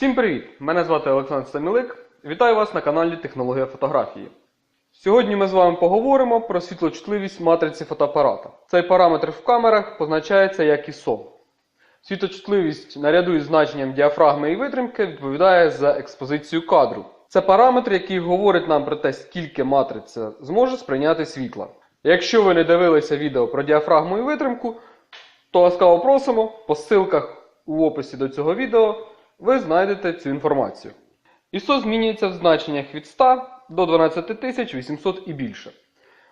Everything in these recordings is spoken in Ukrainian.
Всім привіт! Мене звати Олександр Самілик. Вітаю вас на каналі Технологія фотографії. Сьогодні ми з вами поговоримо про світлочутливість матриці фотоапарата. Цей параметр в камерах позначається як ISO. Світлочутливість наряду із значенням діафрагми і витримки відповідає за експозицію кадру. Це параметр, який говорить нам про те, скільки матриця зможе сприйняти світла. Якщо ви не дивилися відео про діафрагму і витримку, то ласкаво просимо по ссылках у описі до цього відео ви знайдете цю інформацію. ISO змінюється в значеннях від 100 до 12800 і більше.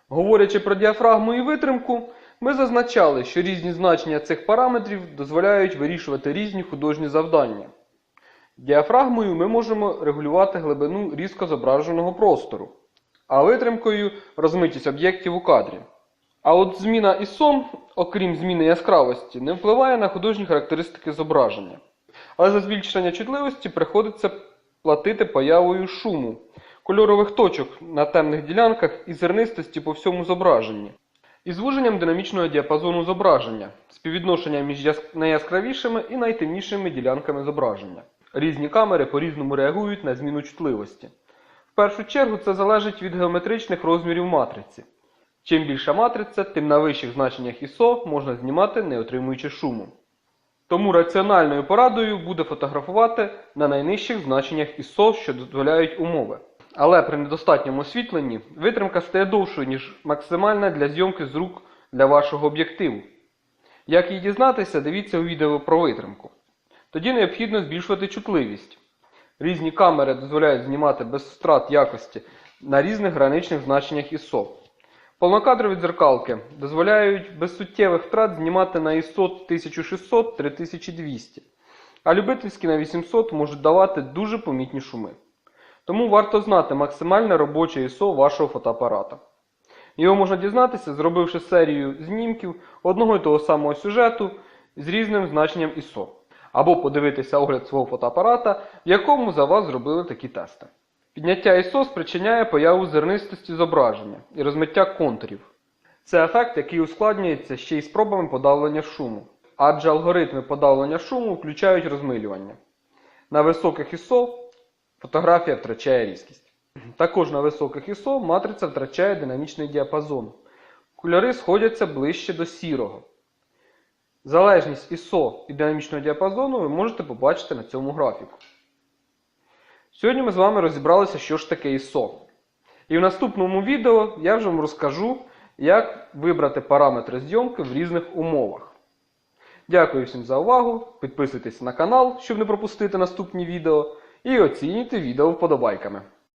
Говорячи про діафрагму і витримку, ми зазначали, що різні значення цих параметрів дозволяють вирішувати різні художні завдання. Діафрагмою ми можемо регулювати глибину різко зображеного простору, а витримкою розмитість об'єктів у кадрі. А от зміна ISO, окрім зміни яскравості, не впливає на художні характеристики зображення. Але за збільшення чутливості приходиться платити появою шуму, кольорових точок на темних ділянках і зернистості по всьому зображенні. І звуженням динамічного діапазону зображення, співвідношення між найяскравішими і найтемнішими ділянками зображення. Різні камери по-різному реагують на зміну чутливості. В першу чергу це залежить від геометричних розмірів матриці. Чим більша матриця, тим на вищих значеннях ISO можна знімати, не отримуючи шуму. Тому раціональною порадою буде фотографувати на найнижчих значеннях ISO, що дозволяють умови. Але при недостатньому освітленні витримка стає довшою, ніж максимальна для зйомки з рук для вашого об'єктиву. Як її дізнатися, дивіться у відео про витримку. Тоді необхідно збільшувати чутливість. Різні камери дозволяють знімати без втрат якості на різних граничних значеннях ISO. Повнокадрові дзеркалки дозволяють без суттєвих втрат знімати на ISO 1600-3200, а любительські на 800 можуть давати дуже помітні шуми. Тому варто знати максимальне робоче ISO вашого фотоапарата. Його можна дізнатися, зробивши серію знімків одного і того самого сюжету з різним значенням ISO. Або подивитися огляд свого фотоапарата, в якому за вас зробили такі тести. Підняття ISO спричиняє появу зернистості зображення і розмиття контурів. Це ефект, який ускладнюється ще й спробами подавлення шуму, адже алгоритми подавлення шуму включають розмилювання. На високих ISO фотографія втрачає різкість. Також на високих ISO матриця втрачає динамічний діапазон. Кольори сходяться ближче до сірого. Залежність ISO і динамічного діапазону ви можете побачити на цьому графіку. Сьогодні ми з вами розібралися, що ж таке ISO. І в наступному відео я вже вам розкажу, як вибрати параметри зйомки в різних умовах. Дякую всім за увагу. Підписуйтесь на канал, щоб не пропустити наступні відео. І оцінюйте відео вподобайками.